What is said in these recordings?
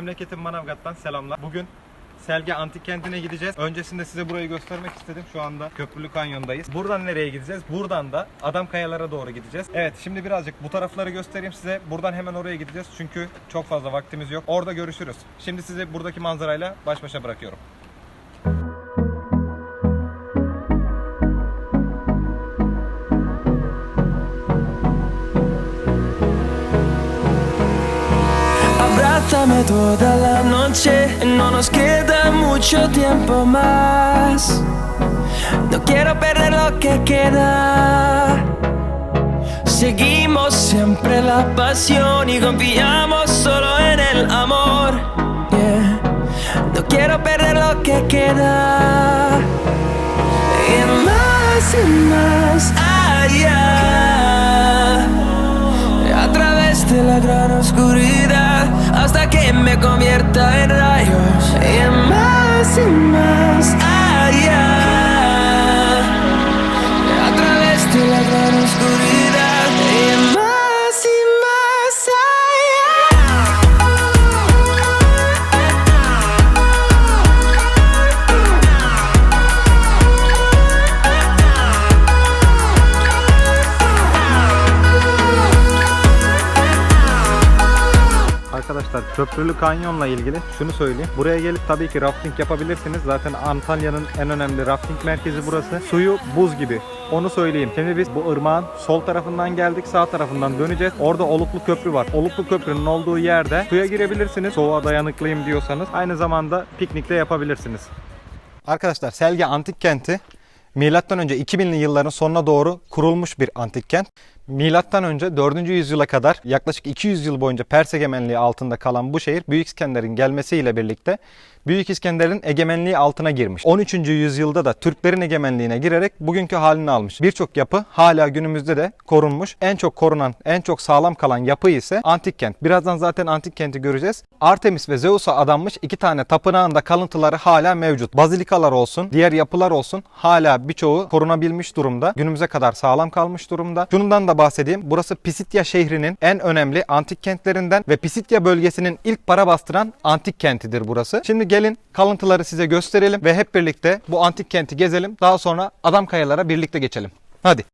Memleketim Manavgat'tan selamlar. Bugün Selge Antik Kenti'ne gideceğiz. Öncesinde size burayı göstermek istedim. Şu anda Köprülü Kanyon'dayız. Buradan nereye gideceğiz? Buradan da Adam Kayalara doğru gideceğiz. Evet şimdi birazcık bu tarafları göstereyim size. Buradan hemen oraya gideceğiz. Çünkü çok fazla vaktimiz yok. Orada görüşürüz. Şimdi sizi buradaki manzarayla baş başa bırakıyorum. Toda la noche, no nos queda mucho tiempo más. No quiero perder lo que queda. Seguimos siempre la pasión y confiamos solo en el amor. No quiero perder lo que queda. Y más y más allá. A través de la gran oscuridad hasta que me convierta en rayos y más y más Köprülü Kanyon'la ilgili şunu söyleyeyim. Buraya gelip tabii ki rafting yapabilirsiniz. Zaten Antalya'nın en önemli rafting merkezi burası. Suyu buz gibi. Onu söyleyeyim. Şimdi biz bu ırmağın sol tarafından geldik, sağ tarafından döneceğiz. Orada Oluklu Köprü var. Oluklu Köprünün olduğu yerde suya girebilirsiniz. Soğuğa dayanıklıyım diyorsanız. Aynı zamanda piknik de yapabilirsiniz. Arkadaşlar Selge Antik Kenti Milattan önce 2000'li yılların sonuna doğru kurulmuş bir antik kent. Milattan önce 4. yüzyıla kadar yaklaşık 200 yıl boyunca Pers egemenliği altında kalan bu şehir Büyük İskender'in gelmesiyle birlikte Büyük İskender'in egemenliği altına girmiş. 13. yüzyılda da Türklerin egemenliğine girerek bugünkü halini almış. Birçok yapı hala günümüzde de korunmuş. En çok korunan, en çok sağlam kalan yapı ise antik kent. Birazdan zaten antik kenti göreceğiz. Artemis ve Zeus'a adanmış iki tane tapınağın da kalıntıları hala mevcut. Bazilikalar olsun, diğer yapılar olsun hala birçoğu korunabilmiş durumda. Günümüze kadar sağlam kalmış durumda. Şundan da bahsedeyim. Burası Pisitya şehrinin en önemli antik kentlerinden ve Pisitya bölgesinin ilk para bastıran antik kentidir burası. Şimdi gelin kalıntıları size gösterelim ve hep birlikte bu antik kenti gezelim. Daha sonra Adam Kayalara birlikte geçelim. Hadi.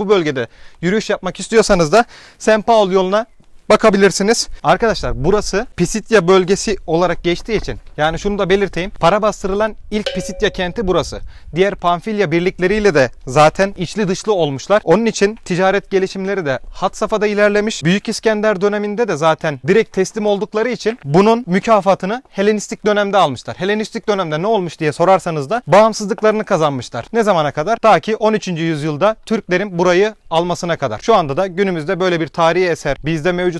Bu bölgede yürüyüş yapmak istiyorsanız da St. Paul yoluna bakabilirsiniz. Arkadaşlar burası Pisitya bölgesi olarak geçtiği için yani şunu da belirteyim. Para bastırılan ilk Pisitya kenti burası. Diğer Pamfilya birlikleriyle de zaten içli dışlı olmuşlar. Onun için ticaret gelişimleri de hat safhada ilerlemiş. Büyük İskender döneminde de zaten direkt teslim oldukları için bunun mükafatını Helenistik dönemde almışlar. Helenistik dönemde ne olmuş diye sorarsanız da bağımsızlıklarını kazanmışlar. Ne zamana kadar? Ta ki 13. yüzyılda Türklerin burayı almasına kadar. Şu anda da günümüzde böyle bir tarihi eser bizde mevcut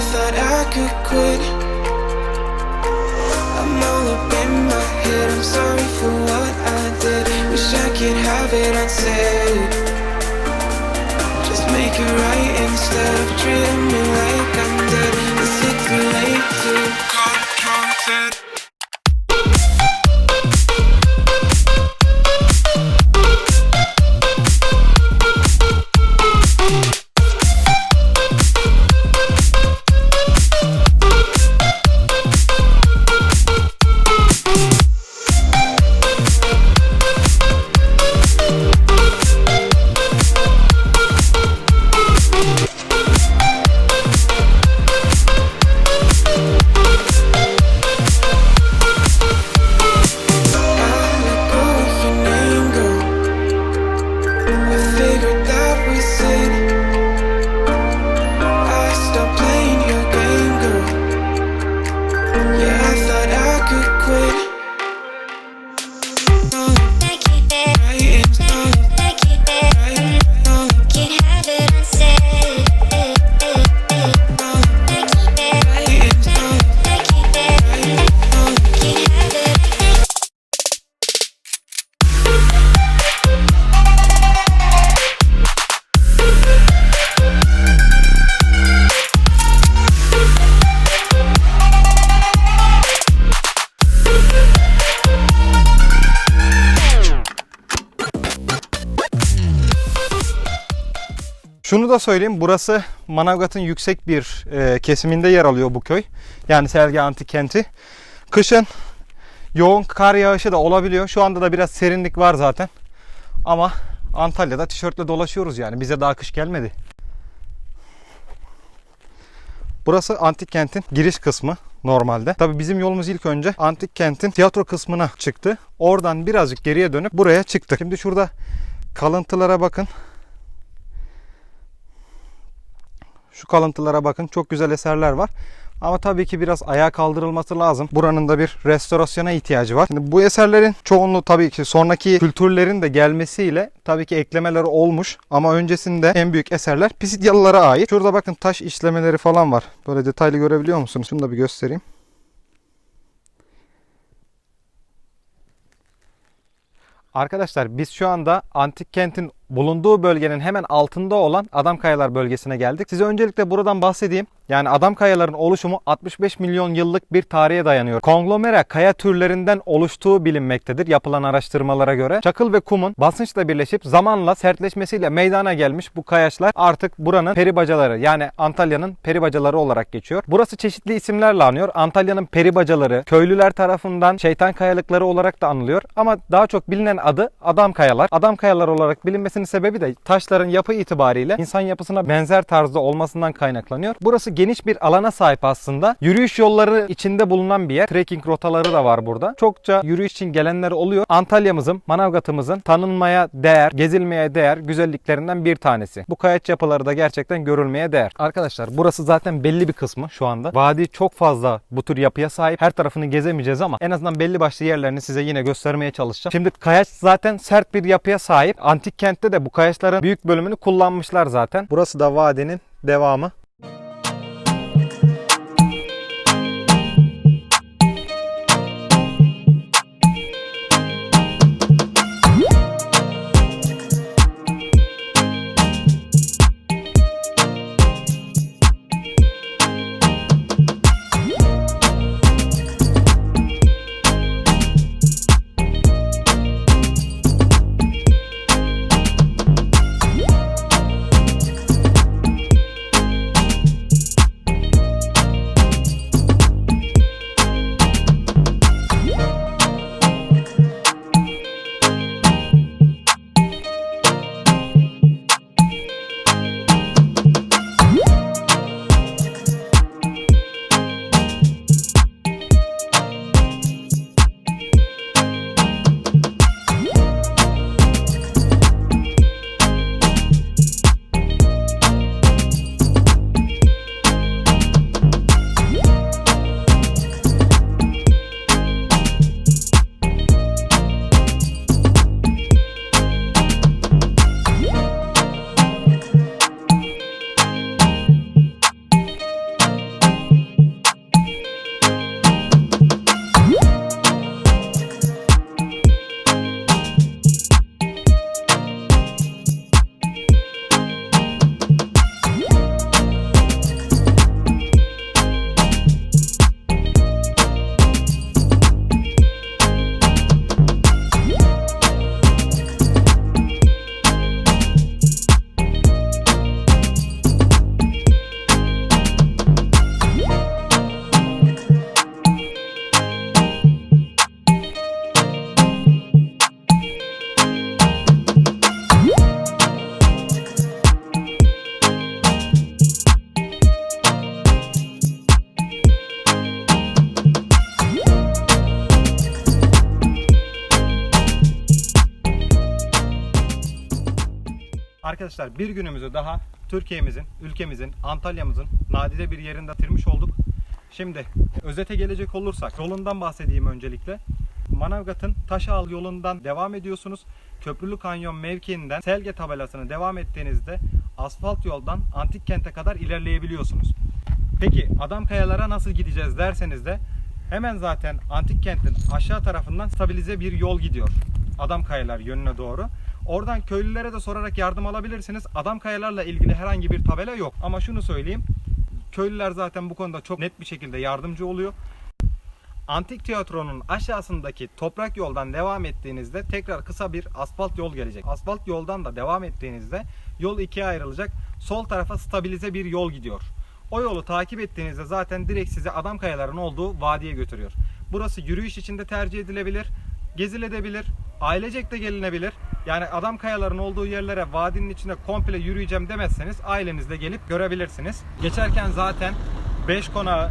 thought I could quit. I'm all up in my head. I'm sorry for what I did. Wish I could have it unsaid. Just make it right instead of treating me like I'm dead. Is it too late to confront it? Şunu da söyleyeyim. Burası Manavgat'ın yüksek bir e, kesiminde yer alıyor bu köy. Yani Selge Antik Kenti. Kışın yoğun kar yağışı da olabiliyor. Şu anda da biraz serinlik var zaten. Ama Antalya'da tişörtle dolaşıyoruz yani. Bize daha kış gelmedi. Burası antik kentin giriş kısmı normalde. Tabi bizim yolumuz ilk önce antik kentin tiyatro kısmına çıktı. Oradan birazcık geriye dönüp buraya çıktık. Şimdi şurada kalıntılara bakın. Şu kalıntılara bakın. Çok güzel eserler var. Ama tabii ki biraz ayağa kaldırılması lazım. Buranın da bir restorasyona ihtiyacı var. Şimdi bu eserlerin çoğunluğu tabii ki sonraki kültürlerin de gelmesiyle tabii ki eklemeleri olmuş. Ama öncesinde en büyük eserler Pisidyalılara ait. Şurada bakın taş işlemeleri falan var. Böyle detaylı görebiliyor musunuz? Şunu da bir göstereyim. Arkadaşlar biz şu anda antik kentin bulunduğu bölgenin hemen altında olan Adamkayalar bölgesine geldik. Size öncelikle buradan bahsedeyim. Yani Adamkayaların oluşumu 65 milyon yıllık bir tarihe dayanıyor. Konglomera kaya türlerinden oluştuğu bilinmektedir yapılan araştırmalara göre. Çakıl ve kumun basınçla birleşip zamanla sertleşmesiyle meydana gelmiş bu kayaçlar artık buranın peribacaları yani Antalya'nın peribacaları olarak geçiyor. Burası çeşitli isimlerle anıyor. Antalya'nın peribacaları, köylüler tarafından şeytan kayalıkları olarak da anılıyor. Ama daha çok bilinen adı Adam Kayalar. Adam Kayalar olarak bilinmesinin sebebi de taşların yapı itibariyle insan yapısına benzer tarzda olmasından kaynaklanıyor. Burası geniş bir alana sahip aslında. Yürüyüş yolları içinde bulunan bir yer. Trekking rotaları da var burada. Çokça yürüyüş için gelenler oluyor. Antalya'mızın, Manavgat'ımızın tanınmaya değer, gezilmeye değer güzelliklerinden bir tanesi. Bu kayaç yapıları da gerçekten görülmeye değer. Arkadaşlar burası zaten belli bir kısmı şu anda. Vadi çok fazla bu tür yapıya sahip. Her tarafını gezemeyeceğiz ama en azından belli başlı yerlerini size yine göstermeye çalışacağım. Şimdi kayaç zaten sert bir yapıya sahip. Antik kentte de bu kayaçların büyük bölümünü kullanmışlar zaten. Burası da vadinin devamı. Arkadaşlar bir günümüzü daha Türkiye'mizin, ülkemizin, Antalya'mızın nadide bir yerinde bitirmiş olduk. Şimdi özete gelecek olursak yolundan bahsedeyim öncelikle. Manavgat'ın Taşağıl yolundan devam ediyorsunuz. Köprülü Kanyon mevkiinden Selge tabelasını devam ettiğinizde asfalt yoldan Antik Kent'e kadar ilerleyebiliyorsunuz. Peki Adam Kayalara nasıl gideceğiz derseniz de hemen zaten Antik Kent'in aşağı tarafından stabilize bir yol gidiyor. Adam Kayalar yönüne doğru. Oradan köylülere de sorarak yardım alabilirsiniz. Adam kayalarla ilgili herhangi bir tabela yok. Ama şunu söyleyeyim. Köylüler zaten bu konuda çok net bir şekilde yardımcı oluyor. Antik tiyatronun aşağısındaki toprak yoldan devam ettiğinizde tekrar kısa bir asfalt yol gelecek. Asfalt yoldan da devam ettiğinizde yol ikiye ayrılacak. Sol tarafa stabilize bir yol gidiyor. O yolu takip ettiğinizde zaten direkt sizi Adam Kayaların olduğu vadiye götürüyor. Burası yürüyüş için de tercih edilebilir, gezilebilir, ailecek de gelinebilir. Yani Adam Kayaların olduğu yerlere vadinin içinde komple yürüyeceğim demezseniz ailenizle gelip görebilirsiniz. Geçerken zaten 5 konağı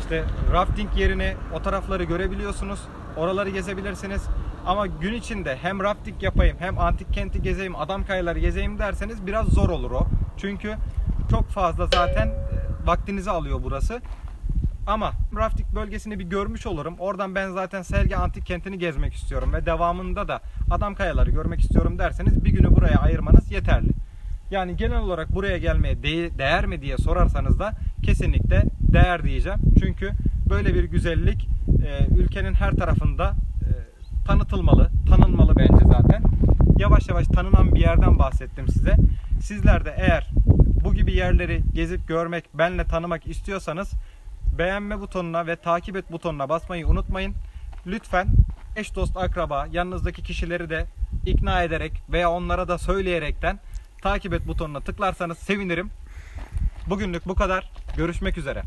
işte rafting yerini o tarafları görebiliyorsunuz. Oraları gezebilirsiniz. Ama gün içinde hem rafting yapayım hem antik kenti gezeyim, adam kayaları gezeyim derseniz biraz zor olur o. Çünkü çok fazla zaten e, vaktinizi alıyor burası. Ama rafting bölgesini bir görmüş olurum. Oradan ben zaten Selge Antik Kenti'ni gezmek istiyorum ve devamında da Adam Kayaları görmek istiyorum derseniz bir günü buraya ayırmanız yeterli. Yani genel olarak buraya gelmeye değ- değer mi diye sorarsanız da kesinlikle değer diyeceğim. Çünkü böyle bir güzellik e, ülkenin her tarafında e, tanıtılmalı, tanınmalı bence zaten. Yavaş yavaş tanınan bir yerden bahsettim size. Sizler de eğer bu gibi yerleri gezip görmek, benle tanımak istiyorsanız beğenme butonuna ve takip et butonuna basmayı unutmayın. Lütfen eş dost akraba yanınızdaki kişileri de ikna ederek veya onlara da söyleyerekten takip et butonuna tıklarsanız sevinirim. Bugünlük bu kadar. Görüşmek üzere.